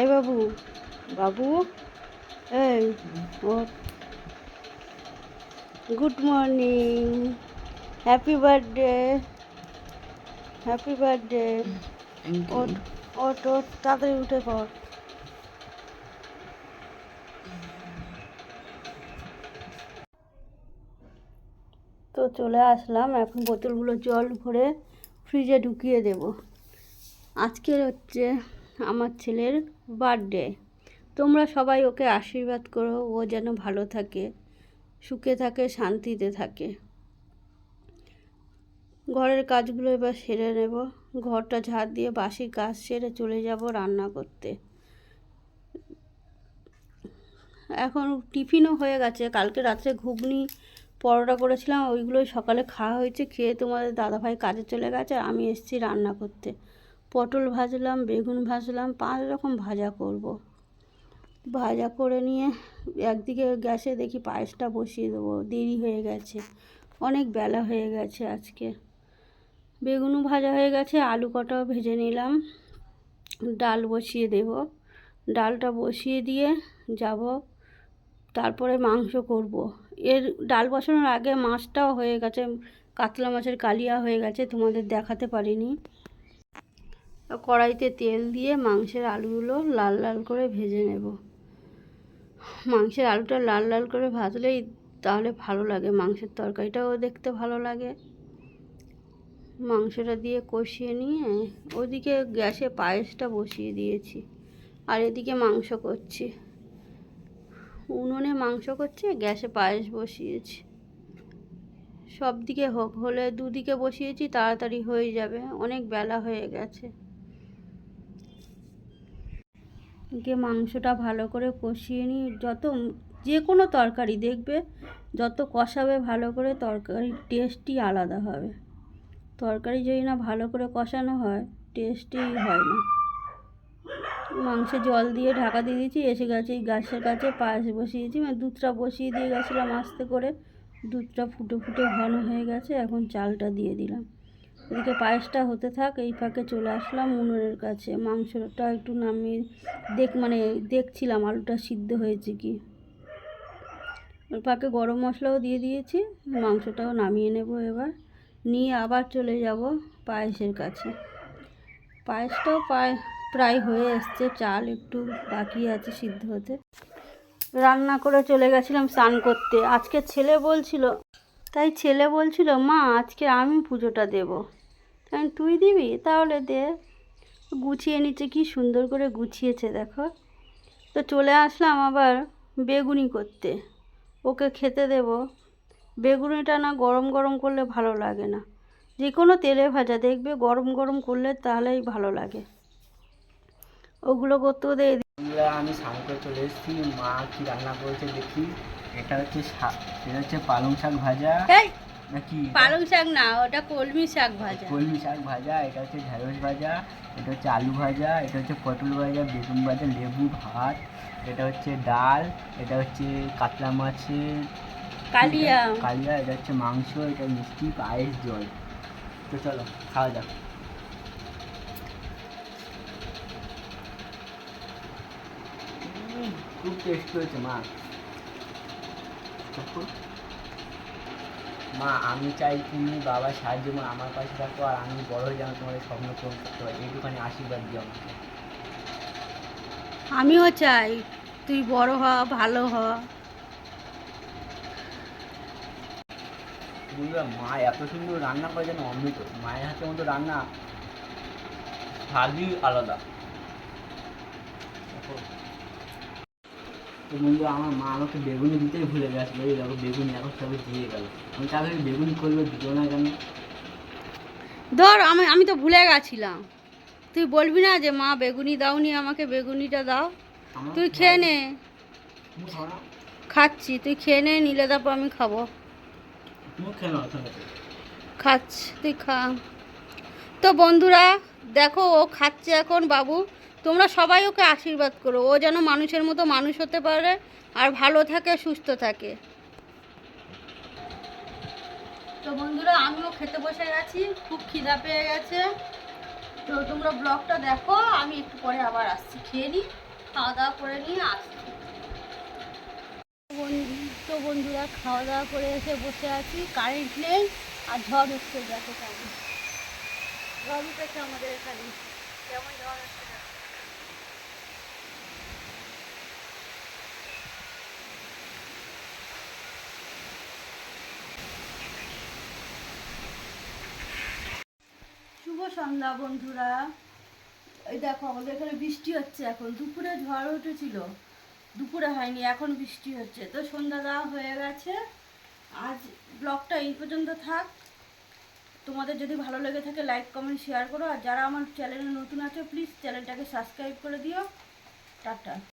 এ বাবু বাবু? এই ও good morning happy birthday happy birthday ওট ওট ওট তাড়াতাড়ি উঠে পড়। তো চলে আসলাম এখন বোতলগুলো জল ভরে ফ্রিজে ঢুকিয়ে দেব। আজকের হচ্ছে আমার ছেলের বার্থডে। তোমরা সবাই ওকে আশীর্বাদ করো, ও যেন ভালো থাকে, সুখে থাকে, শান্তিতে থাকে। ঘরের কাজগুলো এবার সেরে নেব। ঘরটা ঝাড় দিয়ে বাসি কাজ সেরে চলে যাব রান্না করতে। এখন টিফিনও হয়ে গেছে। কালকে রাত্রে ঘুগনি, পরোটা করেছিলাম, ওইগুলোই সকালে খাওয়া হয়েছে। খেয়ে তোমাদের দাদাভাই কাজে চলে গেছে আমি এসেছি রান্না করতে। পটল ভাজলাম, বেগুন ভাজলাম, পাঁচ রকম ভাজা করব। ভাজা করে নিয়ে একদিকে গ্যাসে দেখি পায়েসটা বসিয়ে দেবো, দেরি হয়ে গেছে, অনেক বেলা হয়ে গেছে আজকে বেগুনও ভাজা হয়ে গেছে, আলু কটাও ভেজে নিলাম, ডাল বসিয়ে দেব ডালটা বসিয়ে দিয়ে যাব, তারপরে মাংস করব। এর ডাল বসানোর আগে মাছটাও হয়ে গেছে, কাতলা মাছের কালিয়া হয়ে গেছে, তোমাদের দেখাতে পারিনি কড়াইতে তেল দিয়ে মাংসের আলুগুলো লাল লাল করে ভেজে নেব। মাংসের আলুটা লাল লাল করে ভাজলেই তাহলে ভালো লাগে, মাংসের তরকারিটাও দেখতে ভালো লাগে। মাংসটা দিয়ে কষিয়ে নিয়ে ওদিকে গ্যাসে পায়েসটা বসিয়ে দিয়েছি, আর এদিকে মাংস করছি। উনুনে মাংস করছে, গ্যাসে পায়েস বসিয়েছি। সব দিকে হোক হলে দুদিকে বসিয়েছি, তাড়াতাড়ি হয়ে যাবে, অনেক বেলা হয়ে গেছে। গিয়ে মাংসটা ভালো করে কষিয়ে নিই যত যে কোনো তরকারি দেখবে, যত কষাবে ভালো করে তরকারির টেস্টই আলাদা হবে। তরকারি যদি না ভালো করে কষানো হয় টেস্টই হয় না। মাংসে জল দিয়ে ঢাকা দিয়ে দিয়েছি, এসে গেছে গাছের কাছে, পায়েস বসিয়েছি মানে দুধটা বসিয়ে দিয়ে গেছিলাম আস্তে করে। দুধটা ফুটে ফুটে ঘন হয়ে গেছে, এখন চালটা দিয়ে দিলাম। এদিকে পায়েসটা হতে থাক, এই ফাঁকে চলে আসলাম উনুনের কাছে। মাংসটা একটু নামিয়ে দেখ মানে দেখছিলাম আলুটা সিদ্ধ হয়েছে কি। ওর ফাঁকে গরম মশলাও দিয়ে দিয়েছি, মাংসটাও নামিয়ে নেব এবার। নিয়ে আবার চলে যাব পায়েসের কাছে। পায়েসটাও প্রায় প্রায় হয়ে এসছে, চাল একটু বাকি আছে সিদ্ধ হতে। রান্না করে চলে গেছিলাম স্নান করতে। আজকে ছেলে বলছিল তাই ছেলে বলছিল, মা, আজকে আমি পুজোটা দেব। তাই তুই দিবি? তাহলে দে। গুছিয়ে নিচ্ছে, কি সুন্দর করে গুছিয়েছে, দেখো। তো চলে আসলাম আবার বেগুনি করতে। ওকে খেতে দেব। বেগুনিটা না গরম গরম করলে ভালো লাগে না। যে কোনো তেলে ভাজা, দেখবে গরম গরম করলে তাহলেই ভালো লাগে। ওগুলো করতেও দেয় আমি করে চলে এসেছি। মা কি রান্না করেছে দেখি। এটা হচ্ছে শাক এটা হচ্ছে পালং শাক ভাজা। নাকি পালং শাক না ওটা কলমি শাক ভাজা। কলমি শাক ভাজা এটা হচ্ছে ঢেঁড়স ভাজা এটা হচ্ছে আলু ভাজা এটা হচ্ছে পটল ভাজা বেগুন ভাজা লেবু ভাত এটা হচ্ছে ডাল এটা হচ্ছে কাতলা মাছের কালিয়া। কালিয়া এটা হচ্ছে মাংস এটা মিষ্টি পায়েস জল। তো চলো খাওয়া যাক। খুব টেস্ট হয়েছে মা। দেখো। মা আমি চাই তুমি বাবার সাহায্য মা আমার পাশে থাকো আর আমি বড় হয়ে যেন তোমাদের স্বপ্ন পূরণ করতে পারি এইটুখানি আশীর্বাদ দিও আমাকে আমিও চাই তুই বড় হ ভালো হ বন্ধুরা মা এত সুন্দর রান্না করে যেন অমৃত মায়ের হাতের মতো রান্না স্বাদই আলাদা। তো বন্ধুরা আমার মা আমাকে বেগুনি দিতেই ভুলে গেছিল। এই দেখো বেগুনি এখন সবে দিয়ে গেল। আমি তাকে বেগুনি করবে দিল না কেন? ধর আমি আমি তো ভুলে গেছিলাম। তুই বলবি না যে মা বেগুনি দাওনি আমাকে বেগুনিটা দাও। তুই খেয়ে নে। খাচ্ছি তুই খেয়ে নে নিলে তারপর আমি খাব। খাচ্ছি তুই খা। তো বন্ধুরা দেখো ও খাচ্ছে এখন বাবু। তোমরা সবাই ওকে আশীর্বাদ করো। ও যেন মানুষের মতো মানুষ হতে পারে আর ভালো থাকে, সুস্থ থাকে। তো বন্ধুরা, আমিও খেতে বসে গেছি, খুব খিদা পেয়ে গেছে। তো তোমরা ব্লগটা দেখো, আমি একটু পরে আবার আসছি। খেয়ে নিই খাওয়া দাওয়া করে নিয়ে আসছি। তো বন্ধুরা, খাওয়া দাওয়া করে এসে বসে আছি। কারেন্ট নেই, আর ঝড় হচ্ছে দেখো কেমন। ঝড় উঠেছে আমাদের এখানে। কেমন ঝড় হচ্ছে সন্ধ্যা বন্ধুরা। এই দেখো, আমাদের এখানে বৃষ্টি হচ্ছে এখন। দুপুরে ঝড় উঠেছিল। দুপুরে হয়নি, এখন বৃষ্টি হচ্ছে। তো সন্ধ্যা দেওয়া হয়ে গেছে। আজ ব্লগটা এই পর্যন্ত থাক। তোমাদের যদি ভালো লেগে থাকে লাইক কমেন্ট শেয়ার করো। আর যারা আমার চ্যানেলে নতুন আছে প্লিজ চ্যানেলটাকে সাবস্ক্রাইব করে দিও। টাটা।